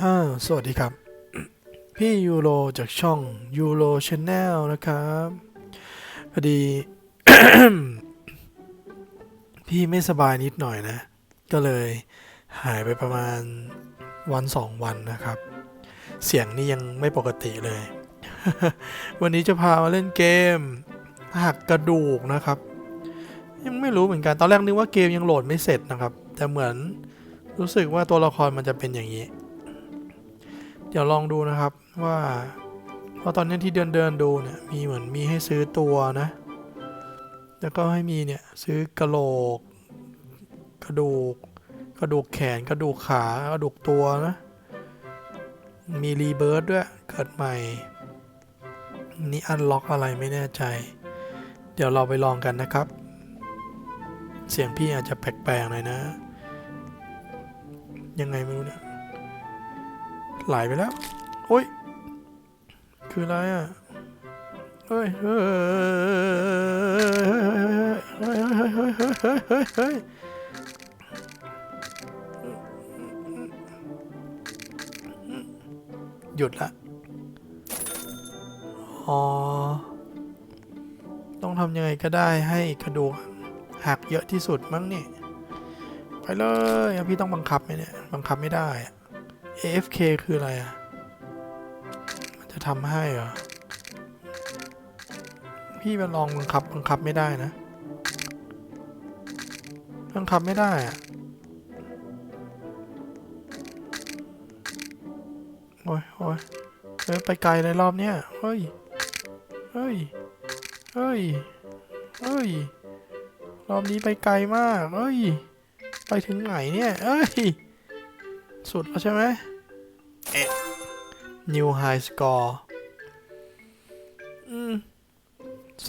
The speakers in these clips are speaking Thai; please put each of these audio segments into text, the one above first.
อ่าสวัสดีครับ พี่ยูโรจากช่องยูโรชาแนลนะครับพอดี พี่ไม่สบายนิดหน่อยนะ ก็เลยหายไปประมาณวันสองวันนะครับ เสียงนี่ยังไม่ปกติเลย วันนี้จะพามาเล่นเกมหักกระดูกนะครับ ยังไม่รู้เหมือนกัน ตอนแรกนึกว่าเกมยังโหลดไม่เสร็จนะครับ แต่เหมือนรู้สึกว่าตัวละครมันจะเป็นอย่างนี้ เดี๋ยวลองดูนะครับว่าเพราะตอนนี้ที่เดินเดินดูเนี่ยมีเหมือนมีให้ซื้อตัวนะ แล้วก็ให้มีเนี่ยซื้อกระโหลก กระดูก กระดูกแขน กระดูกขากระดูกตัวนะ มีรีเบิร์ดด้วยเกิดใหม่ นี่อันล็อกอะไรไม่แน่ใจ เดี๋ยวเราไปลองกันนะครับ เสียงพี่อาจจะแปลกๆหน่อยนะ ยังไงไม่รู้เนี่ย ไหลไปแล้วโอ้ย คืออะไรอะเฮ้ยเฮ้ยเฮ้ยเฮ้ยเฮ้ยเฮ้ยเฮ้ยหยุดละอ๋อ ต้องทำยังไงก็ได้ให้กระดูกหักเยอะที่สุดมั้งนี่ ไปเลยพี่ต้องบังคับไหมเนี่ย บังคับไม่ได้ AFK คืออะไรอะ มันจะทำให้เหรอ พี่มาลองบังคับบังคับไม่ได้นะ บังคับไม่ได้อะโอ้ยโอ้ยเฮ้ยไปไกลเลยรอบเนี้ย เฮ้ย เฮ้ย เฮ้ย เฮ้ย รอบนี้ไปไกลมาก เฮ้ย ไปถึงไหนเนี่ย เฮ้ย สุดแล้วใช่ไหมเอ๊ะ New High Score อืม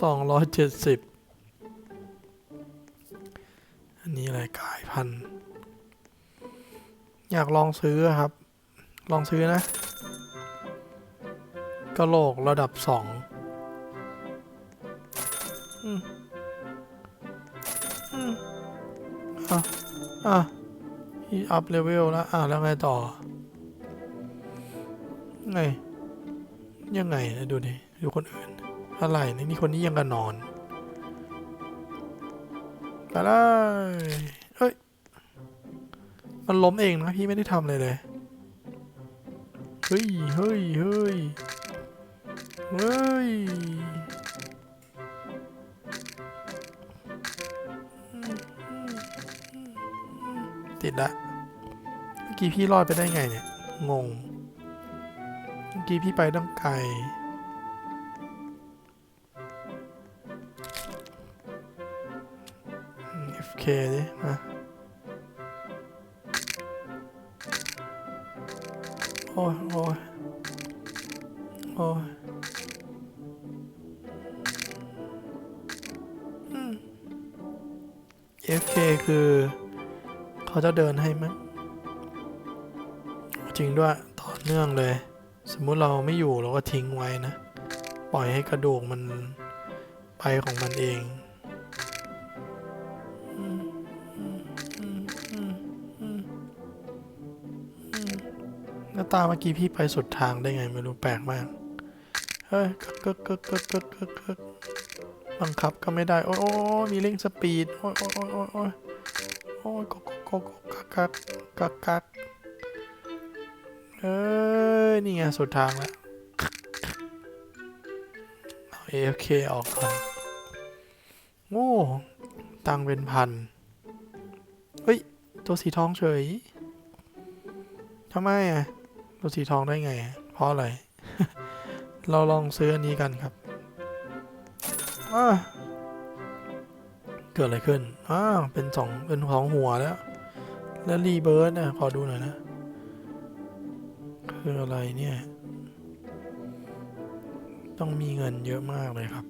สองร้อยเจ็ดสิบอันนี้อะไรกายพันธุ์อยากลองซื้ออะครับ ลองซื้อนะกะโหลกระดับสองอืมอืมอะ อะ พี่อัพเลเวลแล้วอะแล้วไงต่อ ไง ยังไงนะดูดิดูคนอื่น อะไรนี่นี่คนนี้ยังกันนอนไปเลยเฮ้ย มันล้มเองนะพี่ไม่ได้ทำเลยเลย เฮ้ย เฮ้ย เฮ้ย เฮ้ย กี้พี่รอดไปได้ไงเนี่ย งง เมื่อกี้พี่ไปต้องไกลอืม FK ดิมาโอ้ยโอ้ยโอ้ยอืม FK คือ เขาจะเดินให้มั้ง จริงด้วยต่อเนื่องเลย สมมุติเราไม่อยู่เราก็ทิ้งไว้นะ ปล่อยให้กระดูกมันไปของมันเองหน้าตาเมื่อกี้พี่ไปสุดทางได้ไง ไม่รู้แปลกมากเฮ้ยกึกกึกกึกกึกกึกกึกกึกบังคับก็ไม่ได้ โอ้ยโอ้ยมีเร่งสปีด โอ้ยโอ้ยโอ้ยโอ้ยโอ้ยกกกกกกักกักกักกัก เอ้ย นี่ไงสุดทางแล้วเอา AFK ออกก่อนโง่ตังเป็นพัน เฮ้ย ตัวสีทองเฉยทำไมอะ ตัวสีทองได้ไง เพราะอะไร เราลองซื้ออันนี้กันครับอ่าเกิดอะไรขึ้น อ้าว เป็นสองเป็นสองหัวแล้ว แล้วรีเบิร์ดนะขอดูหน่อยนะ คืออะไรเนี่ย ต้องมีเงินเยอะมากเลยครับ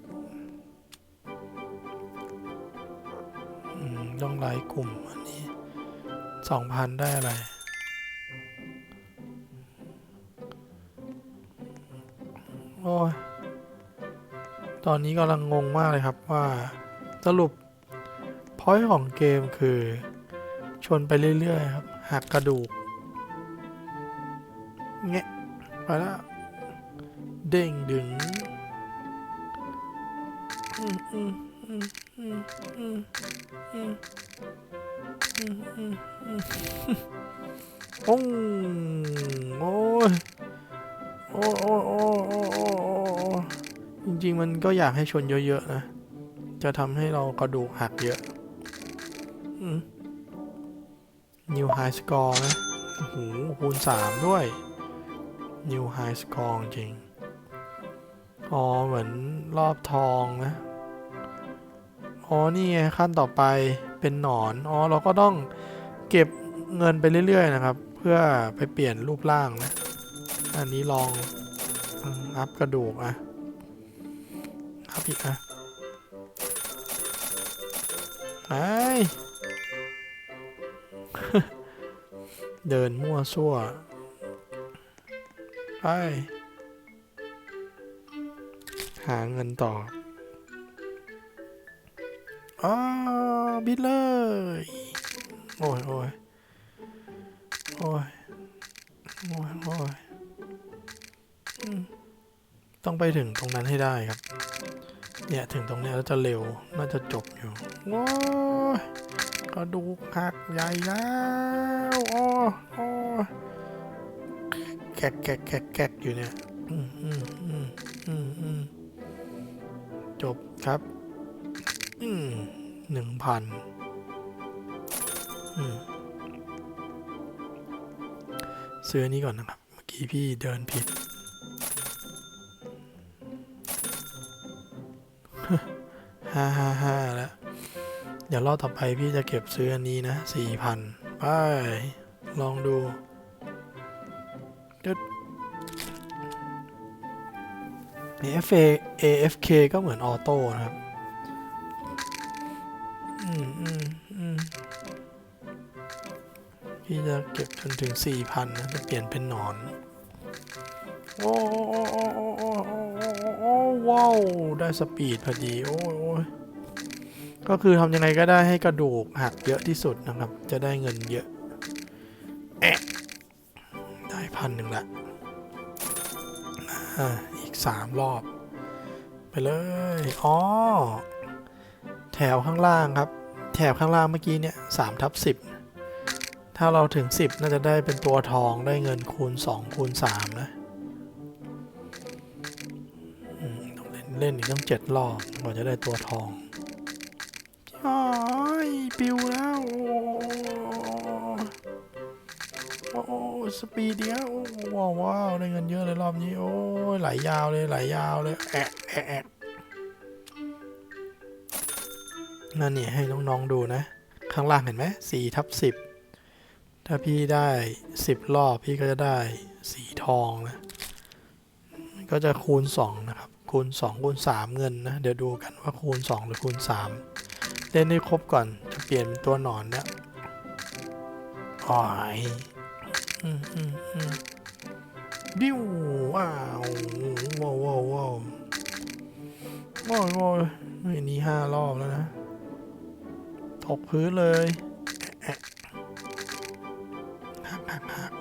ต้องไลค์กลุ่มอันนี้สองพันได้อะไร โอ้ย ตอนนี้กำลังงงมากเลยครับว่าสรุปพอยต์ของเกมคือ ชนไปเรื่อย ๆ ครับ หักกระดูก ไปแล้วเด้งดึงอืมอืมอ้โอ้โอ้โอ้โอ้โอ้จริง ๆ มันก็อยากให้ชนเยอะ ๆ นะ จะทำให้เรากระดูกหักเยอะนิวไฮสกอร์นะโอ้โหคูณสามด้วย New High Score จริง อ๋อ เหมือนรอบทองนะ อ๋อ นี่ไงขั้นต่อไปเป็นหนอน อ๋อ เราก็ต้องเก็บเงินไปเรื่อย ๆ นะครับ เพื่อไปเปลี่ยนรูปร่างนะ อันนี้ลองอัพกระดูกอะอัพอีกอะไอเดินมั่วซั่ว ไป หาเงินต่ออ๋อบิดเลย โอ้ยโอ้ยโอ้ยโอ้ยโอ้ยต้องไปถึงตรงนั้นให้ได้ครับ เนี่ยถึงตรงเนี้ยแล้วจะเร็ว น่าจะจบอยู่ โอ้ยกระดูกหักใหญ่แล้ว โอ้โอ้ กกแกกแกกแกกอยู่เนี่ยอืมอืมอืมอืมอืมจบครับอืมหนึ่งพันอืมซื้อนี้ก่อนนะครับ เมื่อกี้พี่เดินผิด ห้าห้าห้าแล้ว เดี๋ยวรอบต่อไปพี่จะเก็บซื้ออันนี้นะสี่พันไป ลองดู ใ AFA AFK ก็เหมือนออโต้นะครับที่จะเก็บจนถึง 4,000นะจะเปลี่ยนเป็นหนอน โอ้ว้าวได้สปีดพอดี โอ้ยก็คือทำยังไงก็ได้ให้กระดูกหักเยอะที่สุดนะครับ จะได้เงินเยอะได้พันหนึ่งละ สามรอบ ไปเลย อ๋อ แถวข้างล่างครับ แถวข้างล่างเมื่อกี้เนี่ยสามทับสิบถ้าเราถึง 10 น่าจะได้เป็นตัวทองได้เงินคูณ 2 คูณ 3 นะอืมต้องเล่นเล่นอีกต้องเจ็ดรอบกว่าจะได้ตัวทองอ้ายปิวแล้ว สปีดเดียวว้าวว้าวได้เงินเยอะเลยรอบนี้ โอ้ยไหลยาวเลยไหลยาวเลยแอะแอะแอะนั่นนี่ให้น้องๆดูนะ ข้างล่างเห็นไหมสี่ทับสิบถ้าพี่ได้สิบรอบพี่ก็จะได้สีทองนะก็จะคูณ2นะครับ คูณ2คูณ3เงินนะ เดี๋ยวดูกันว่าคูณ2หรือคูณ3เล่นให้ครบก่อนจะเปลี่ยนเป็นตัวหนอนเนี่ยอ๋อ อืมอืมอืมบิวว้าวว้าวว้าวว้าวว้าวว้าวอันนี้ห้ารอบแล้วนะตกพื้นเลยแอะแอะหักหักหัก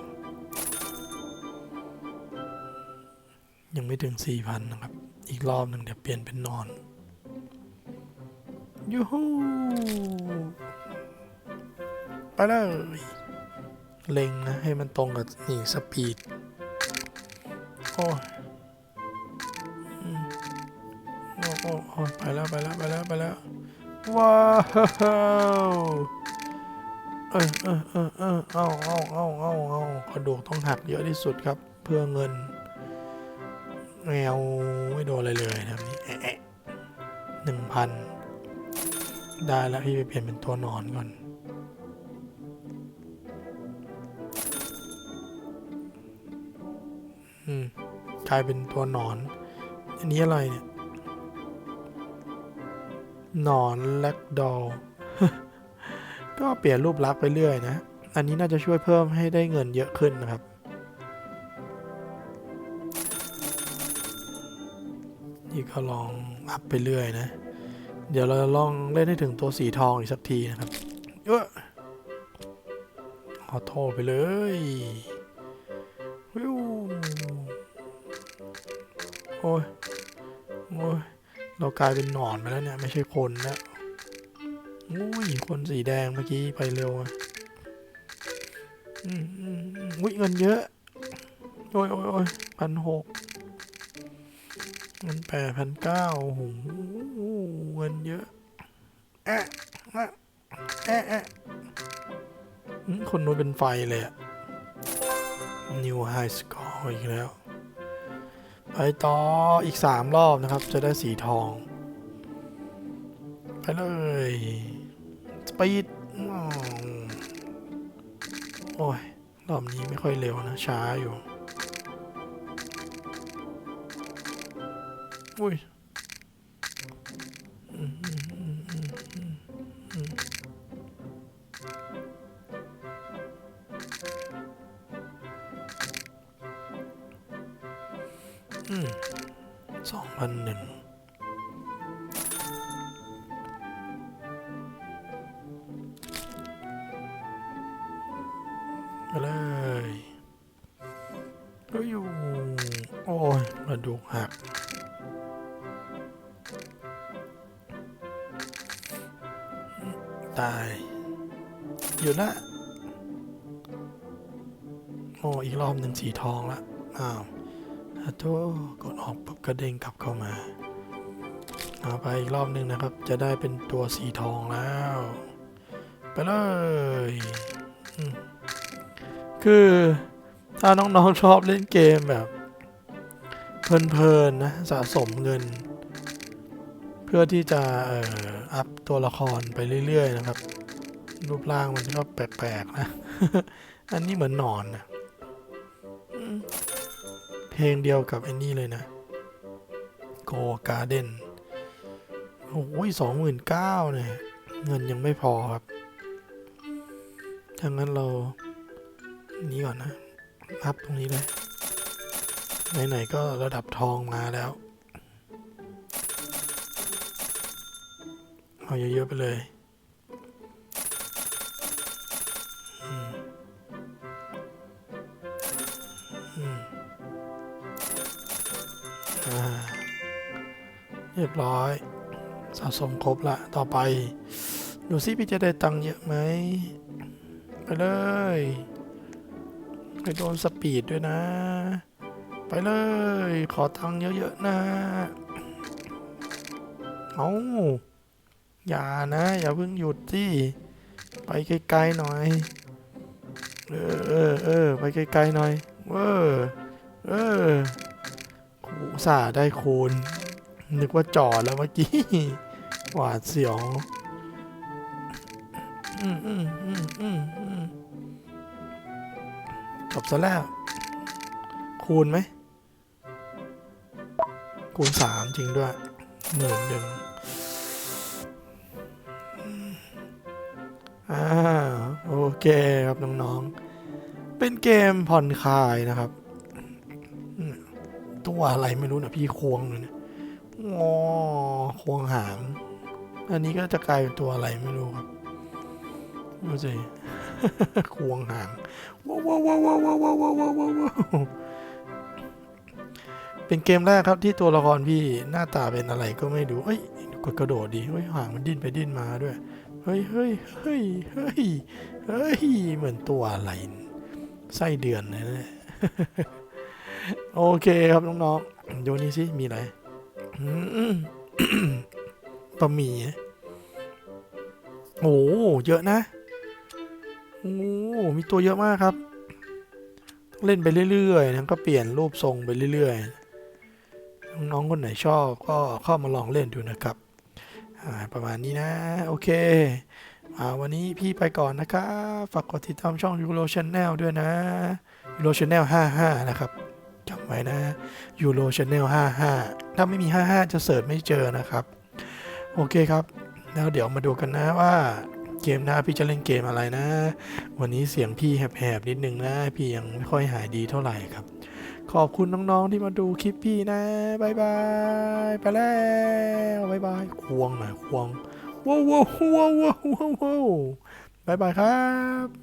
ยังไม่ถึง4,000นะครับ อีกรอบหนึ่งเดี๋ยวเปลี่ยนเป็นนอนยูฮูไปเลย เล็งนะ ให้มันตรงกับนี่สปีดโอ้ยโอ้โอ้โอ้ยไปแล้วไปแล้วไปแล้วไปแล้วว้าวเออเออเออเออเอาเอาเอาเอาเอากระดูกต้องหักเยอะที่สุดครับ เพื่อเงินแมวไม่โดนอะไรเลยนะนี่แอะหนึ่งพันได้แล้วพี่ไปเปลี่ยนเป็นตัวนอนก่อน อืมกลายเป็นตัวหนอน อันนี้อะไรเนี่ย หนอนแลกดอลก็เปลี่ยนรูปลักษณ์ไปเรื่อยนะ อันนี้น่าจะช่วยเพิ่มให้ได้เงินเยอะขึ้นนะครับ นี่ก็ลองอัพไปเรื่อยนะ เดี๋ยวเราลองเล่นให้ถึงตัวสีทองอีกสักทีนะครับ เออออโต้ไปเลย โอ้ยโอ้ยเรากลายเป็นหนอนไปแล้วเนี่ย ไม่ใช่คนแล้วโอ้ยคนสีแดงเมื่อกี้ไปเร็วอืมอืมอุ้ยเงินเยอะ โอ้ยโอ้ยโอ้ยพันหกเงินแปดพันเก้าโอ้โหเงินเยอะแอะแอะแอะแอะคนนู้นเป็นไฟเลยอะ New High Score อีกแล้ว ไปต่ออีกสามรอบนะครับ จะได้สีทอง ไปเลย สปีดอืมโอ้ย รอบนี้ไม่ค่อยเร็วนะ ช้าอยู่ อุ้ย พันหนึ่งไปเลยก็อยู่ โอ้ยกระดูกหักตาย อยู่ละโอ้ อีกรอบหนึ่งสีทองละ อ้าว ฮัตโตกดออกปุ๊บกระเด้งกลับเข้ามาเอาไปอีกรอบหนึ่งนะครับ จะได้เป็นตัวสีทองแล้ว ไปเลย คือถ้าน้องๆชอบเล่นเกมแบบ เพลินๆนะสะสมเงิน เพื่อที่จะเอ่ออัพตัวละครไปเรื่อยๆนะครับ รูปร่างมันก็แปลกๆนะ อันนี้เหมือนนอนนะ เพลงเดียวกับไอ้นี่เลยนะ Go Garden โอ้ยสองหมื่นเก้าเนี่ย เงินยังไม่พอครับถ้างั้นเรา นี้ก่อนนะ อัพตรงนี้เลย ไหนๆก็ระดับทองมาแล้ว เอาเยอะๆไปเลย บร้อย สะสมครบละ ต่อไป ดูซิพี่จะได้ตังค์เยอะไหม ไปเลย ไปโดนสปีดด้วยนะ ไปเลย ขอตังค์เยอะๆนะ เอาอย่านะ อย่าเพิ่งหยุดสิไปไกลๆหน่อย เออเออเออไปไกลๆหน่อย เออเออคูสาได้คูณ นึกว่าจอดแล้วเมื่อกี้หวาดเสียวอืมอืมอืมอืมอืมจบซะแล้ว คูณไหม คูณสามจริงด้วยหมื่นหนึ่งอ่าโอเคครับน้องๆ เป็นเกมผ่อนคลายนะครับ ตัวอะไรไม่รู้นะพี่ควงเลยเนี่ย งอควงหาง อันนี้ก็จะกลายเป็นตัวอะไรไม่รู้ครับดูสิควงหางว้าวว้าวว้าวว้าวว้าวว้าวว้าวว้าวเป็นเกมแรกครับที่ตัวละครพี่หน้าตาเป็นอะไรก็ไม่รู้เอ้ยกดกระโดดดีเฮ้ยหางมันดิ้นไปดิ้นมาด้วย เฮ้ยเฮ้ยเฮ้ยเฮ้ยเฮ้ยเหมือนตัวอะไรไส้เดือนเลยนะโอเคครับน้องๆดูนี่สิมีอะไร บะหมี่โอ้เยอะนะ โอ้ มีตัวเยอะมากครับ เล่นไปเรื่อยๆนะก็เปลี่ยนรูปทรงไปเรื่อยๆ น้องๆคนไหนชอบก็เข้ามาลองเล่นดูนะครับ ประมาณนี้นะ โอเคอวันนี้พี่ไปก่อนนะครับ ฝากกดติดตามช่อง Euro Channel ด้วยนะ Euro Channel 55 นะครับ ไว้นะ Euro Channel 55 ถ้าไม่มี 55 จะเสิร์ชไม่เจอนะครับ โอเคครับ แล้วเดี๋ยวมาดูกันนะว่าเกมหน้าพี่จะเล่นเกมอะไรนะ วันนี้เสียงพี่แหบๆนิดนึงนะ พี่ยังไม่ค่อยหายดีเท่าไหร่ครับ ขอบคุณน้องๆที่มาดูคลิปพี่นะบายบายไปแล้วบายบายควงหน่อยควงว้าวว้าวว้าวว้าวว้าวบายบายครับ